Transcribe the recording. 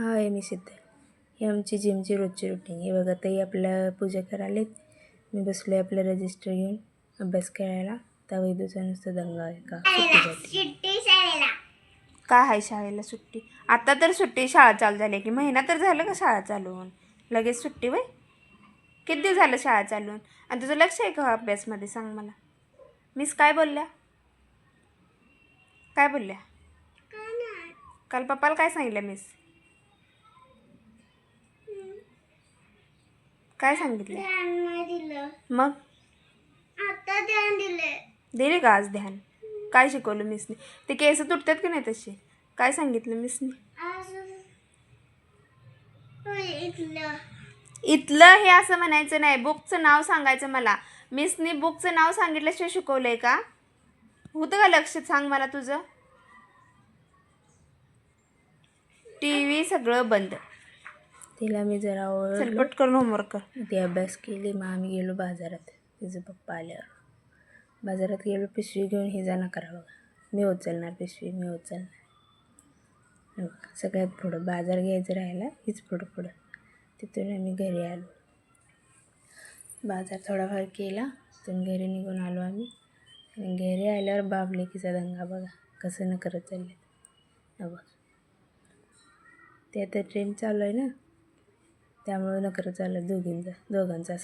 हाय मी सिद्ध. ही आमची जिमची रोजची रुटीन हे बघा ताई आपल्या पूजा करायलेत. मी बसले आपलं रजिस्टर घेऊन अभ्यास करायला. त्या वैदूचा नुसतं दंगा आहे का? सुट्टीसाठी काय आहे शाळेला सुट्टी? आता तर सुट्टी शाळा चालू झाली की महिना तर झालं का शाळा चालू होऊन? लगेच सुट्टी वय? किती दिवस झालं शाळा चालू होऊन? आणि तुझं लक्ष आहे का अभ्यासमध्ये? सांग मला. मिस काय बोलल्या? काय बोलल्या? काल पप्पाला काय सांगितलं मिस? काय सांगितलं? ध्यान नाही दिलं. मग? आता ध्यान दिले दिले का आज ध्यान? काय शिकवलं मिसने? ते केस तुटतात की नाही तसे? काय सांगितलं मिसने? इथलं. हे असं म्हणायचं नाही. बुकचं नाव सांगायचं मला. मिसनी बुकचं नाव सांगितल्याशिवाय शिकवलंय का? होतं का लक्ष? सांग मला तुझं. टी व्ही सगळं बंद. तिला मी जरा चलपट करून होमवर्क कर. ती अभ्यास केली मग आम्ही गेलो बाजारात. तिचं पप्पा आल्यावर. बाजारात गेलो पिशवी घेऊन हे जाणं करा बघा. मी उचलणार पिशवी मी उचलणार. बघा, सगळ्यात पुढं बाजार घ्यायचं राहिला हीच पुढं पुढं. तिथून आम्ही घरी आलो. बाजार थोडाफार केला तिथून घरी निघून आलो आम्ही. आणि घरी आल्यावर बाबलेकीचा दंगा बघा कसं न करत चालले बघ. ते आता ट्रेन चालू आहे ना? त्यामुळे नकर चाललं दोघींचा दोघांचा